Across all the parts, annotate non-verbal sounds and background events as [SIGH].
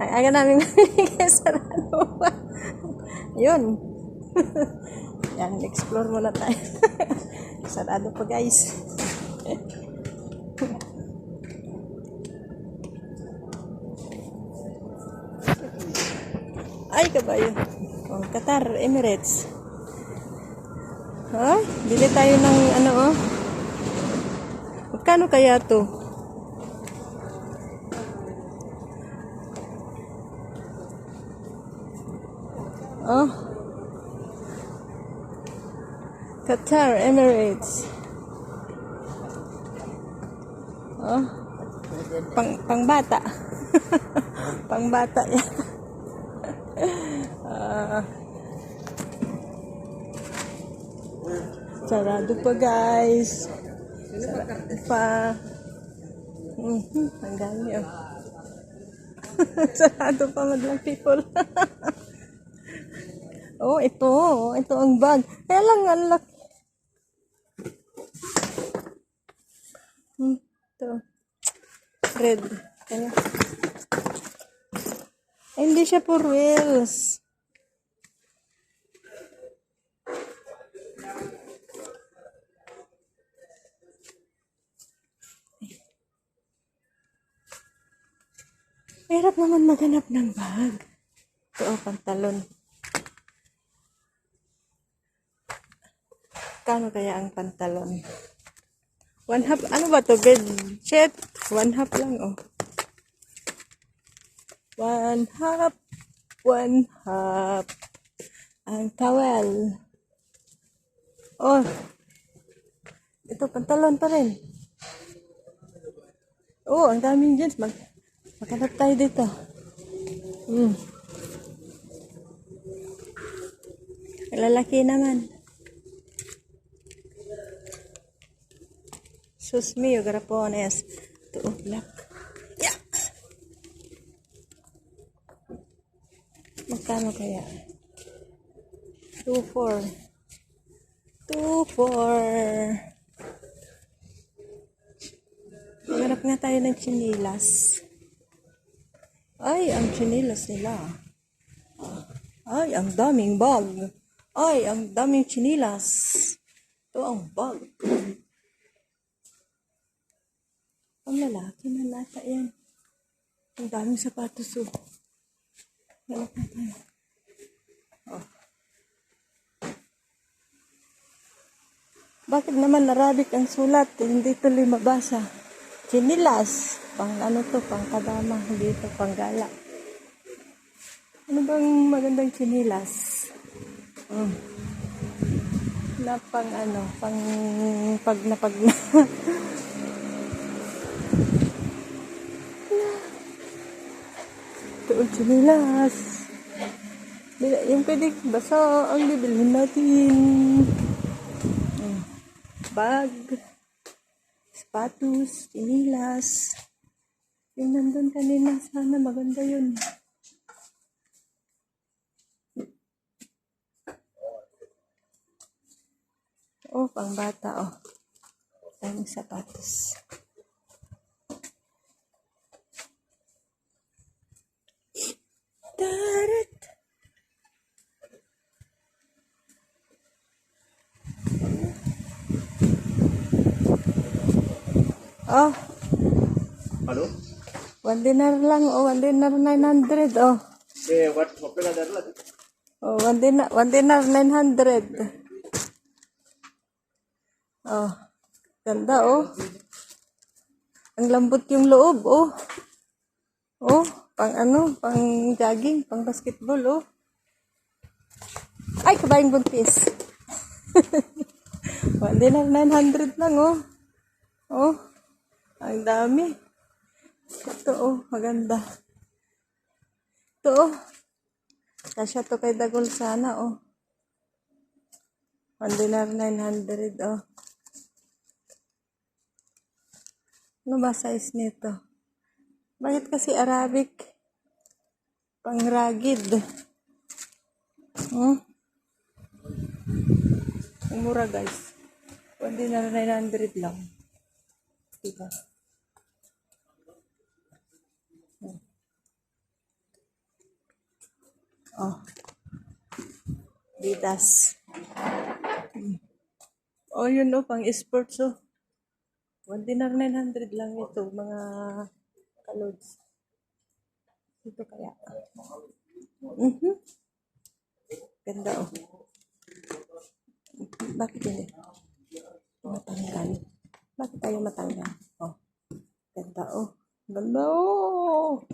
Ang aga namin mamimigay sarado pa. Yun. Yan, explore muna tayo. [LAUGHS] sarado pa guys. Ay, kabayo. Oh, Qatar, Emirates. Ha? Bili tayo ng ano oh. Magkano kaya to? Oh. Qatar, Emirates. Oh. Pang pangbata. [LAUGHS] pangbata yan. [LAUGHS] Ah. Sarado pa guys. Sarado pa. Mhm, ang dami oh. [LAUGHS] Sarado pa madlang people. Oh, ito. Ito ang bag. Kaya lang ang laki. Hmm, ito. Red. Kaya. Ay, hindi siya for wheels. Mahirap naman maghanap ng bag. Ito, oh, pantalon. Kano kaya ang pantalon? One half, ano ba to? Bed sheet? One half lang, oh. One half, one half. Ang towel. Oh. Ito, pantalon pa rin. Oh, ang daming jeans. Mag Maghanap tayo dito. Hmm. Lalaki naman. Sus mio, grapones. Oh, black. Yeah. Magkano kaya? 2-4. 2-4. Maghanap nga tayo ng chinilas. Ay, ang chinilas nila. Ay, ang daming bag. Ay, ang daming chinilas. Ito ang bag. Ang lalaki na lata yan. Ang daming sapatos oh. Oh. Bakit naman Arabic ang sulat? Hindi tuloy mabasa. Chinilas. Pang ano to, pang kadama. Hindi ito pang gala. Ano bang magandang chinilas? Hmm. Na pang ano, pang pag na pag na. [LAUGHS] Ang. Bila- Yung pwede basa ang bibilhin natin. Bag sapatos, chinilas. Yung nandun kanina, sana maganda yun. Oh, pang bata, oh. Daming sapatos. Oh. Hello? One dinar lang, oh, one dinar 900, oh. Eh, what, what pala darla? Oh, one dinar, one dinar 900. Oh, ganda, oh. Ang lambot yung loob, oh. Oh, pang ano, pang jogging, pang basketball, oh. Ay, kabaing buntis. [LAUGHS] one dinar 900 lang, oh. Oh ang dami. Ito, oh, maganda. Ito, oh. Kasya to kay Dagol sana, oh. One dinar 900, oh. Ano ba size nito? Bakit kasi Arabic? Pangragid. Hmm? Ang mura, guys. One dinar 900 lang. Diba? Oh. Bidas. Hmm. Oh, yun oh, pang sports oh. 1 dinar 900 lang ito, mga kalods. Ito kaya. Mhm. Ganda oh. Bakit hindi? Matanggal. Bakit tayo matanggal? Oh. Ganda oh. Ganda oh.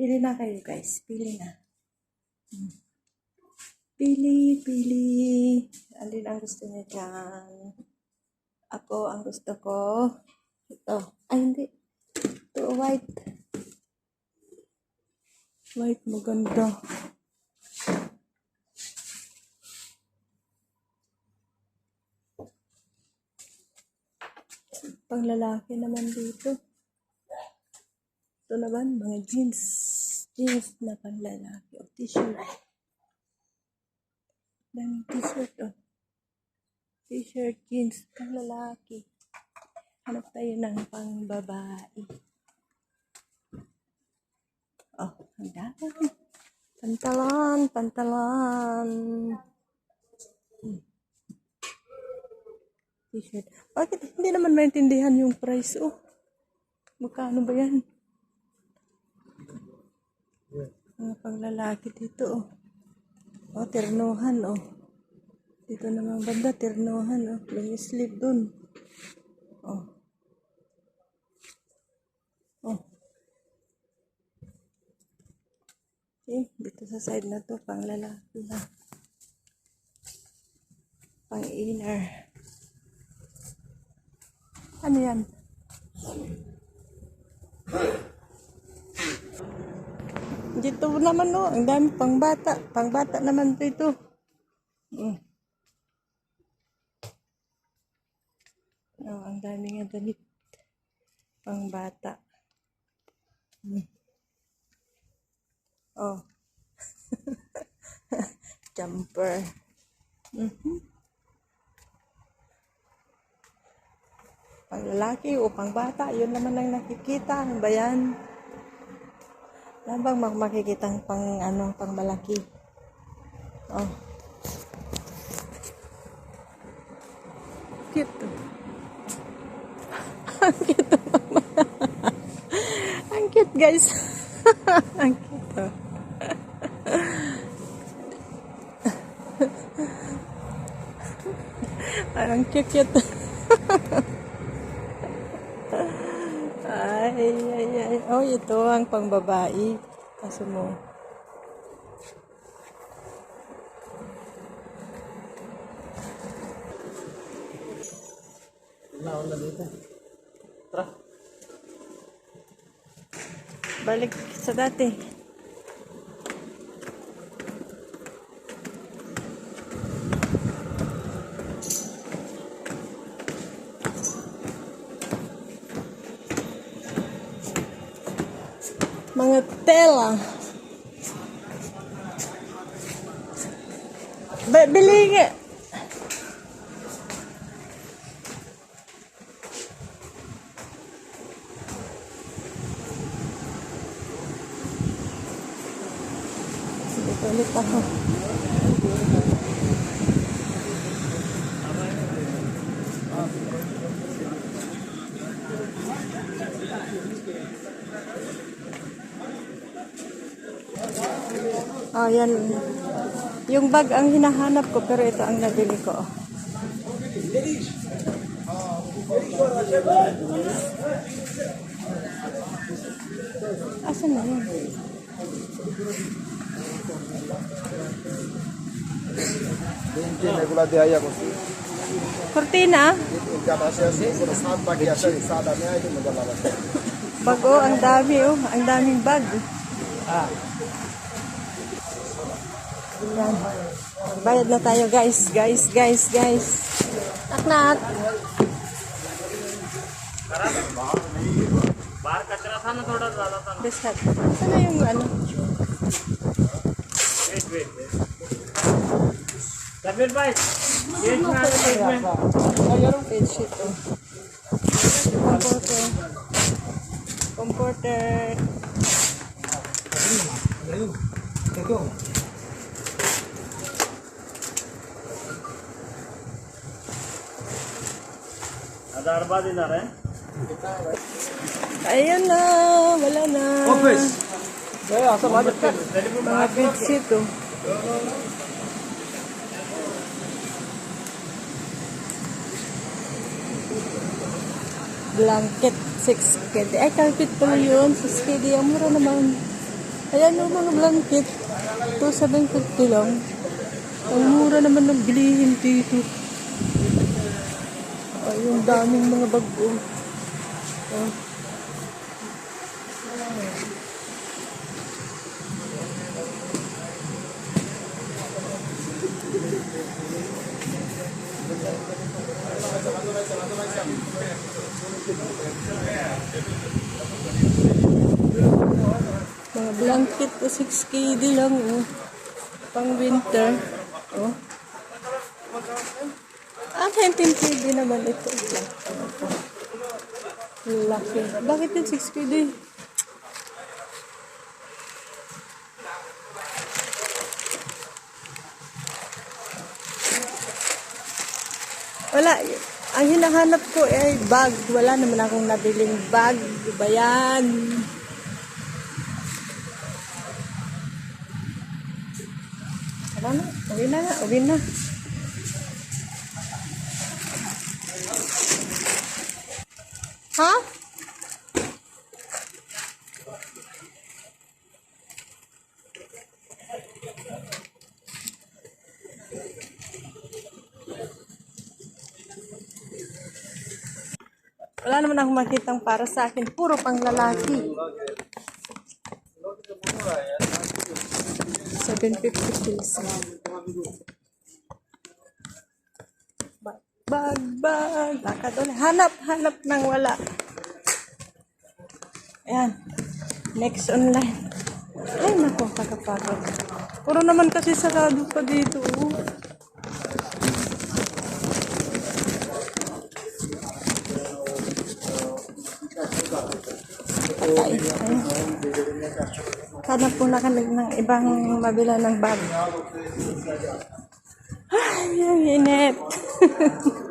Pili na kayo guys. Pili na. Hmm. Pili, pili. Alin ang gusto niya dyan? Ako, ang gusto ko. Ito. Ay, hindi. Ito, white. White, maganda. Pang lalaki naman dito. Ito naman, mga jeans. Jeans na pang lalaki. O t-shirt. Daming t-shirt, oh. T-shirt, jeans, pang lalaki. Hanap tayo ng pang babae. Oh, ang dami. Pantalan, pantalan. Hmm. T-shirt. Bakit hindi naman maintindihan yung price, oh? Magkano ba yan? Mga panglalaki dito, oh. Oh, ternuhan, oh. Dito naman banda, ternuhan, oh. Long sleeve dun. Oh. Oh. Okay, dito sa side na to, pang lalaki na. Pang inner. Ano yan? Dito naman no, ang dami pang bata. Pang bata naman dito. Mm. Oh, ang dami nga damit. Pang bata. Mm. Oh. [LAUGHS] Jumper. Mhm. Pang lalaki o pang bata, yun naman ang nakikita. Ano ba yan? Wala bang mak- makikitang pang ano, pang malaki? Oh. Cute. [LAUGHS] Ang cute. Ang cute, guys. [LAUGHS] Ang cute. oh. [LAUGHS] Parang cute-cute. Ay, ay, ay. Oh, ito ang pangbabae. Kaso mo. Naon na dito. Tara. Balik sa dati. Mga tela. Ba bili nga. Dito ulit ako. Oh, yan. Yung bag ang hinahanap ko, pero ito ang nabili ko. Asan na yun? Cortina? Bago, ang dami oh. Ang daming bag. Bayad na tayo guys, guys, guys, guys. Aknat. Bishat. Ano yung ano? Wait, wait, wait. Kabir bhai, page na ano page na? Ayun, page ito. Comforter. Comforter. Ayun. Ito. Darba din na rin? Ayan na, wala na. Office! Kaya, asa malit ka. Mga bitsit oh. Blanket, 6KD. Ay, carpet pala yun. 6KD. Eh, ang mura naman. Ayan o, mga blanket. 2,750 lang. Ang mura naman ng bilihin dito. Ay, yung daming mga bago. Oh. Mga blanket po 6 KD lang oh. Pang winter. Oh. 10 KD naman ito. Laki. Bakit yung 6 KD? Wala. Ang hinahanap ko ay bag. Wala naman akong nabiling bag. Di ba yan? Wala na. Uwi na nga. Uwi na. Ha? Wala naman akong makitang para sa akin. Puro pang lalaki. 750 pesos. Bag, bag, bag. Lakad ulit. Hanap, hanap nang wala. Ayan. Next online. Ay, naku, kakapagod. Puro naman kasi sarado pa dito. oh. Patay. Hanap po na kami ng ibang mabila ng bag. Ay, ang init. [LAUGHS]